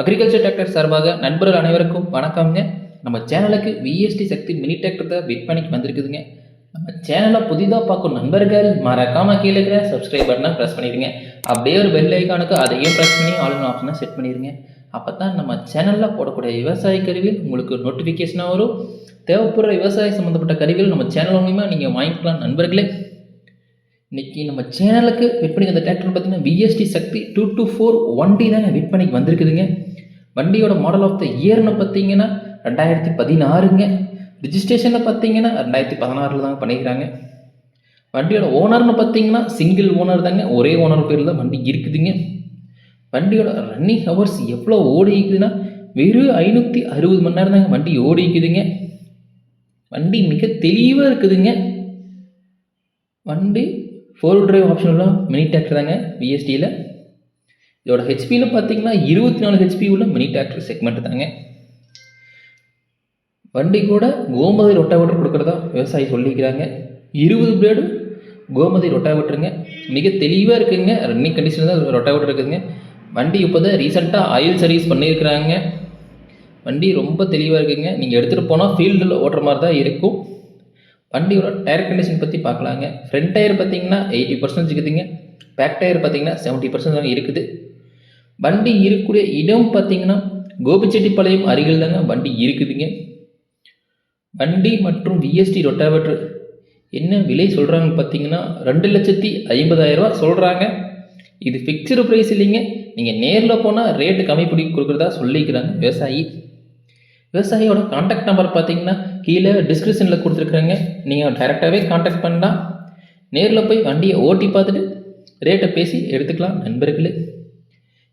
Agriculture tractor சார்பாக நண்பர்கள் அனைவருக்கும் வணக்கம்ங்க. நம்ம சேனலுக்கு விஎஸ்டி சக்தி மினி டிராக்டர் தான் விற்பனைக்கு வந்திருக்குதுங்க. நம்ம சேனலை புதிதாக பார்க்கும் நண்பர்கள் மறக்காமல் கீழே இருக்கிற சப்ஸ்கிரைப் பட்டனை ப்ரெஸ் பண்ணிடுங்க. அப்படியே ஒரு பெல் ஐக்கானுக்கு அதையும் ப்ரெஸ் பண்ணி ஆளுநர் ஆப்ஷனை செட் பண்ணிடுங்க. அப்போ தான் நம்ம சேனலில் போடக்கூடிய விவசாய கருவிகள் உங்களுக்கு நோட்டிஃபிகேஷனாக வரும். தேவைப்படுற விவசாய சம்மந்தப்பட்ட கருவிகள் நம்ம சேனல் மூலியமாக நீங்கள் வாங்கிக்கலாம் நண்பர்களே. இன்றைக்கி நம்ம சேனலுக்கு விற்பனைக்கு அந்த டிராக்டர் பார்த்தீங்கன்னா VST Shakti two two four one D தாங்க விற்பனைக்கு வந்திருக்குதுங்க. வண்டியோட மாடல் ஆஃப் த இயர்னு பார்த்தீங்கன்னா ரெண்டாயிரத்தி பதினாறுங்க. ரிஜிஸ்ட்ரேஷனில் பார்த்தீங்கன்னா ரெண்டாயிரத்தி பதினாறில் தாங்க பண்ணிக்கிறாங்க வண்டியோட ஓனர்னு பார்த்தீங்கன்னா சிங்கிள் ஓனர் தாங்க. ஒரே ஓனர் பேரில் தான் வண்டி இருக்குதுங்க. வண்டியோட ரன்னிங் ஹவர்ஸ் எவ்வளோ ஓடிக்குதுன்னா வெறும் ஐநூற்றி அறுபது மணி நேரம் தாங்க வண்டி ஓடிக்குதுங்க வண்டி மிக தெளிவாக இருக்குதுங்க. வண்டி ஃபோர் டிரைவ் ஆப்ஷனில் மினி டிராக்டர் தாங்க விஎஸ்டியில் இதோட ஹெச்பியில் பார்த்தீங்கன்னா இருபத்தி நாலு ஹெச்பி உள்ள மினி டிராக்டர் செக்மெண்ட் தாங்க. வண்டி கூட கோமதி ரொட்டாவேட்டர் கொடுக்குறதா விவசாயி சொல்லிக்கிறாங்க. இருபது பிளேடு கோமதி ரொட்டாவேட்டருங்க மிக தெளிவாக இருக்குங்க ரன்னிங் கண்டிஷனில் தான் ரொட்டாவேட்டர் இருக்குதுங்க. வண்டி இப்போ தான் ரீசெண்டாக ஆயில் சர்வீஸ் பண்ணியிருக்கிறாங்க. வண்டி ரொம்ப தெளிவாக இருக்குங்க. நீங்கள் எடுத்துகிட்டு போனால் ஃபீல்டில் ஓட்டுற மாதிரி தான் இருக்கும். வண்டியோட டயர் கண்டிஷன் பற்றி பார்க்கலாங்க. ஃப்ரண்ட் டயர் பார்த்தீங்கன்னா எயிட்டி பர்சன்ட் இருக்குதுங்க. பேக் டயர் பார்த்தீங்கன்னா செவன்ட்டி பர்சன்ட் தாங்க இருக்குது. வண்டி இருக்கக்கூடிய இடம் பார்த்தீங்கன்னா கோபிச்செட்டிப்பாளையம் அருகில் தாங்க வண்டி இருக்குதுங்க. வண்டி மற்றும் விஎஸ்டி ரொட்டாவேட்டர் என்ன விலை சொல்கிறாங்கன்னு பார்த்தீங்கன்னா ரெண்டு லட்சத்தி ஐம்பதாயிரரூவா சொல்கிறாங்க இது ஃபிக்ஸ்டு ப்ரைஸ் இல்லைங்க. நீங்கள் நேரில் போனால் ரேட்டு கம்மி பண்ணி கொடுக்குறதா சொல்லிக்கிறாங்க விவசாயி. விவசாயியோட காண்டாக்ட் நம்பர் பார்த்தீங்கன்னா கீழே டிஸ்கிரிப்ஷனில் கொடுத்துருக்குறேங்க. நீங்கள் டைரெக்டாகவே காண்டாக்ட் பண்ணலாம் நேரில் போய் வண்டியை ஓட்டி பார்த்துட்டு ரேட்டை பேசி எடுத்துக்கலாம் நண்பர்களே.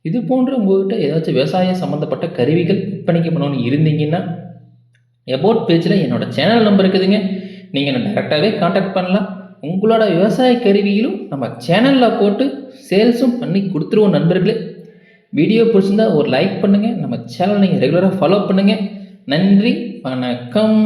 இது போன்ற உங்கள்கிட்ட ஏதாச்சும் விவசாயம் சம்மந்தப்பட்ட கருவிகள் விற்பனைக்கு பண்ணணும்னு இருந்தீங்கன்னா எபோட் பேஜில் என்னோடய சேனல் நம்பர் இருக்குதுங்க. நீங்கள் என்ன டேரெக்டாகவே காண்டாக்ட் பண்ணலாம். உங்களோட விவசாய கருவியிலும் நம்ம சேனலில் போட்டு சேல்ஸும் பண்ணி கொடுத்துருவோம் நண்பர்களே. வீடியோ பிடிச்சிருந்தா ஒரு லைக் பண்ணுங்கள் நம்ம சேனலை நீங்கள் ரெகுலராக ஃபாலோ பண்ணுங்கள் நன்றி வணக்கம்.